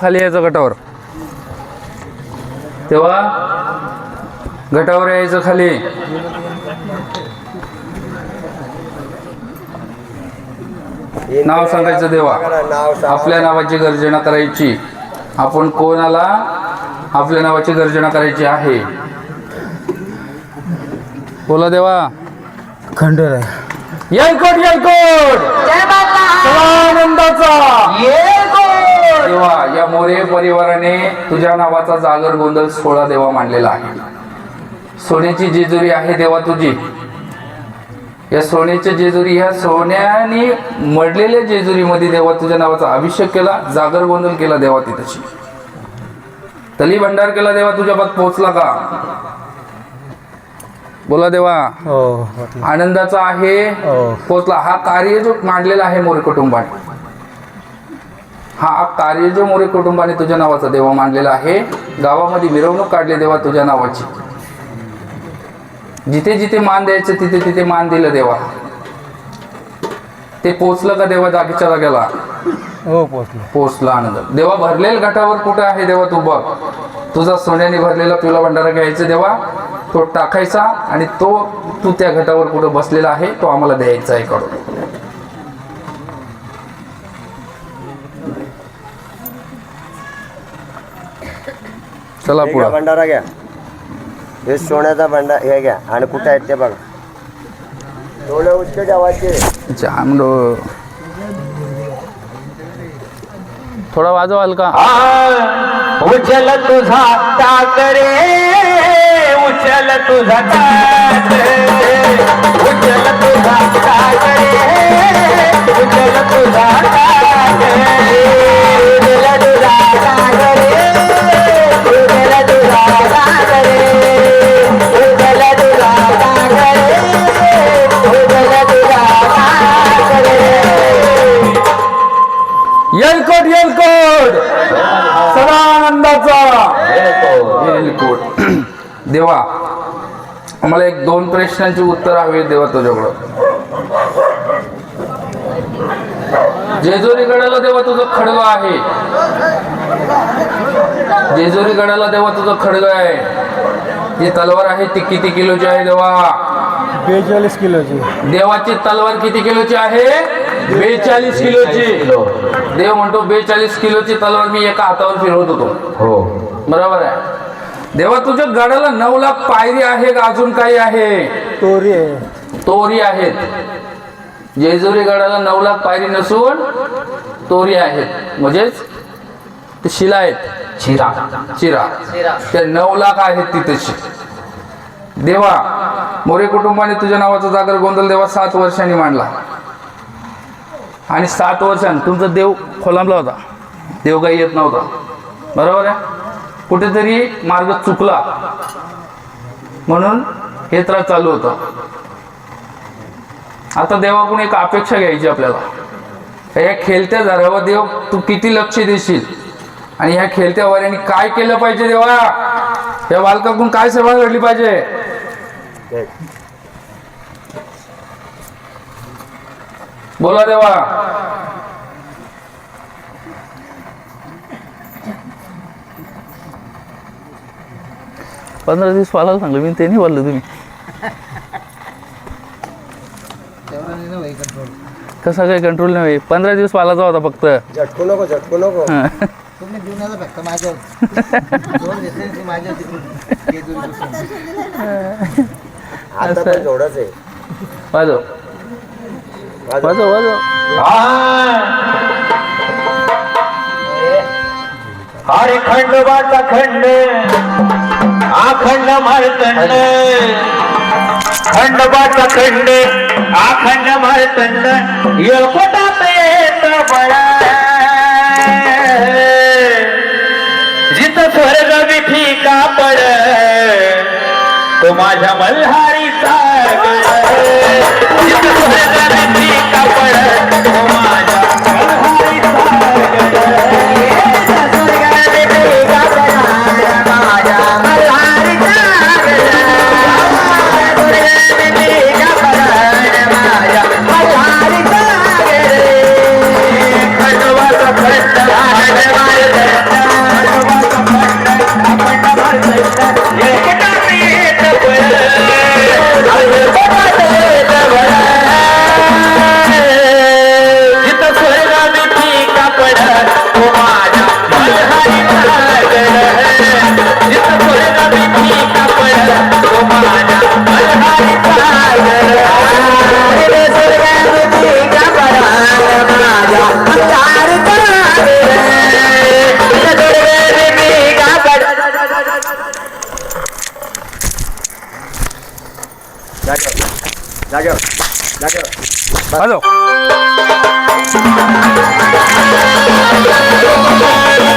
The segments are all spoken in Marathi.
खाली यायचं गटावर. तेव्हा गटावर यायचं खाली. नाव सांगायचं देवा. आपल्या नावाची गर्जना करायची. आपण कोणाला आपल्या नावाची गर्जना करायची आहे? बोला देवा. खंडोर. आहे येलकोट! येलकोट आनंदाचा देवा या मोरे परिवाराने तुझ्या नावाचा जागर गोंधळ सोळा देवा मांडलेला आहे. सोन्याची जेजुरी आहे देवा तुझी. या सोन्याच्या जेजुरी ह्या सोन्याने मडलेल्या जेजुरीमध्ये देवा तुझ्या नावाचा अभिषेक केला जागर गोंधळ केला देवा तिथशी. तली भंडार केला देवा तुझ्या बात पोहोचला का? बोला देवा. हो वाटलं. आनंदाचा आहे हो. पोचला हा कार्य जो मांडलेला आहे मोरे कुटुंबाने हा कार्य जो मोरे कुटुंबाने तुझ्या नावाचा देवा मांडलेला आहे गावामध्ये मिरवणूक काढली देवा तुझ्या नावाची. जिथे जिथे मान द्यायचं तिथे तिथे मान दिलं देवा. ते पोचलं का देवा जागेच्या जागेला? हो पोचलो. पोचला आनंद. देवा भरलेल्या घाटावर कुठे आहे देवा तू बघ. तुझा सोन्याने भरलेला पिवळा भंडारा घ्यायचा देवा. तो टाकायचा आणि तो तू त्या घाटावर कुठे बसलेला आहे तो आम्हाला द्यायचा आहे कडून चला हे घ्या पुढं भंडारा घ्या. हे सोन्याचा भंडार हे घ्या. आणि कुठे आहेत ते बघा. डोळे उच्च ठेवायचे. जामडो. थोडा वाजवाल का उचल तुझा टाकरे उचल तुझा टाकरे उचल तुझा टाकरे उचल तुझा टाकरे उचल तुझा टाकरे येलकोट देवा आम्हाला एक दोन प्रश्नांची उत्तर हवी देवा तुझ्याकडं. जेजुरी गडाला देवा तुझं खडगं आहे. जेजुरी गडाला देवा तुझं खडगं आहे. जी तलवार आहे ती किती किलोची आहे देवा? बेचाळीस किलोची. देवाची तलवार किती किलोची आहे? बेचाळीस किलोची. देव म्हणतो बेचाळीस किलोची तलवार मी एका हातावर फिरवत होतो. हो. बरोबर आहे? देवा तुझ्या गडाला नऊ लाख पायरी आहे का अजून काही आहे. तोरी आहे. तोरी आहेत. जेजुरी गडाला नऊ लाख पायरी नसून तोरी आहेत. म्हणजेच ते शिला आहेत. चिरा चिरा त्या नऊ लाख आहेत तिथेची. देवा मोरे कुटुंबाने तुझ्या नावाचा जागर गोंधळ देवा सात वर्षांनी मांडला. आणि सात वर्षांनी तुमचा देव खोलांबला होता. देव काही येत नव्हता. बरोबर आहे? कुठेतरी मार्ग चुकला. म्हणून हे त्रास चालू होता. आता देवाकडून एक अपेक्षा घ्यायची आपल्याला. या खेळत्या झाडावर देव तू किती लक्ष देशील? आणि ह्या खेळत्या वाऱ्याने काय केलं पाहिजे देवा? या बालकाकडून काय सेवा घडली पाहिजे? बोला देवा. पंधरा दिवस पालायला सांगलं मी ते नाही बोललो तुम्ही कसा काही कंट्रोल नाही पंधरा दिवस पालायचा होता फक्त. झटकू नको झटकू नको. तुम्ही देऊ नका फक्त माझ्यावर. जोर घेतले की माझ्या तिकडून जेजुरीपासून. आता पण थोडंच आहे. वाजव. वाजव. वाजव वाजव. अरे खंडोबाचा खंड. आखंड मारतंड. खंडोबाचा खंड. आखंड मारतंड. येळकोटात येत बळा. जिथं स्वर्ग विठी कापड. तो माझ्या मल्हारीचा गड. जिथं स्वर्ग विठी कापड. जागेवर वाजव मल्हारीचा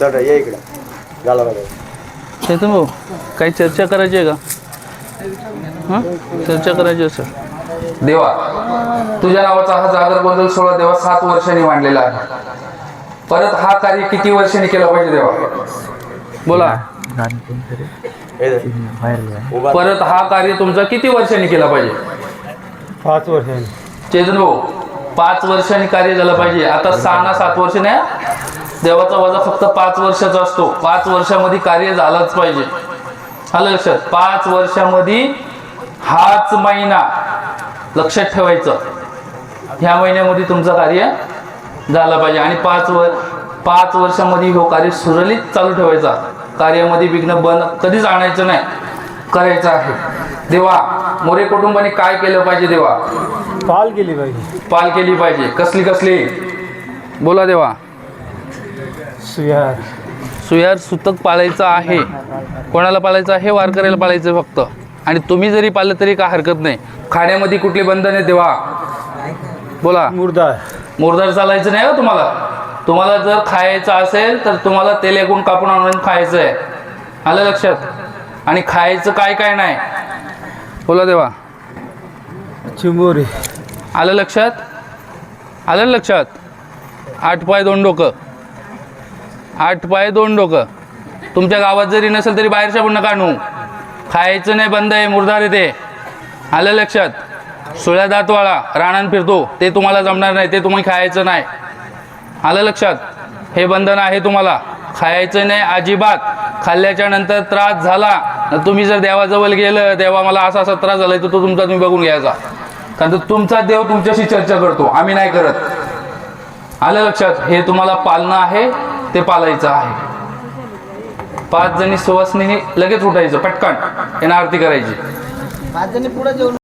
चल रे, ये इकडे. झाला बघा चेतन भाऊ काही चर्चा करायची आहे का? हां? चर्चा करायची असेल. देवा तुझ्या नावाचा हा जागर गोंधळ सोळा देवा सात वर्षांनी मांडलेला आहे. परत हा कार्य किती वर्षांनी केला पाहिजे देवा? बोला. हे. उभा परत हा कार्य तुमचा किती वर्षांनी केला पाहिजे? पाच वर्षांनी. चेतन भाऊ पाच वर्षांनी कार्य झालं पाहिजे. आता सहा ना सात वर्ष नाही देवाचा वजा फक्त पाच वर्षाचा असतो. पाच वर्षामध्ये कार्य झालंच पाहिजे. आलं लक्षात? पाच वर्षामध्ये हाच महिना लक्षात ठेवायचं. ह्या महिन्यामध्ये तुमचं कार्य झालं पाहिजे. आणि पाच वर पाच वर्षामध्ये हो कार्य सुरळीत चालू ठेवायचा. कार्यामध्ये विघ्न बंद कधीच आणायचं नाही. करायचं आहे. देवा मोरे कुटुंबाने काय केलं पाहिजे देवा? पाल केली पाहिजे. पाल केली पाहिजे. कसली कसली? बोला देवा. सुयार. सुयार सुतक पाळायचं आहे. कोणाला पाळायचं आहे? वारकऱ्याला पाळायचं फक्त. आणि तुम्ही जरी पाळलं तरी काय हरकत नाही. खाण्यामध्ये कुठली बंधन आहे देवा बोला. मुर्दा मुरदार चालायचं नाही हो तुम्हाला. तुम्हाला जर खायचं असेल तर तुम्हाला तेल एकूण कापून आणून खायचं आहे. आलं लक्षात? आणि खायचं काय काय नाही? बोला देवा. चिंबोरी. आलं लक्षात? आलं लक्षात? आठ पाय दोन डोकं. आठ पाय दोन डोकं. तुमच्या गावात जरी नसेल तरी बाहेरच्या पण नका आणू खायचं नाही बंद आहे मुरदार येते आलं लक्षात? सुळ्या दातवाळा राणान फिरतो. ते तुम्हाला जमणार नाही ते तुम्ही खायचं नाही. आलं लक्षात? हे बंधन आहे तुम्हाला. खायचं नाही अजिबात. खाल्ल्याच्या नंतर त्रास झाला. तर तुम्ही जर देवाजवळ गेलं देवा मला असा असा त्रास झाला तर तो तुमचा तुम्ही बघून घ्यायचा. कारण तर तुमचा देव तुमच्याशी चर्चा करतो. आम्ही नाही करत. आलं लक्षात? हे तुम्हाला पालणं आहे. ते पालायचं आहे. पाच जणी सुवासनीने लगेच उठायचं पटकन. यांना आरती करायची. पाच जणी पुढे जेवण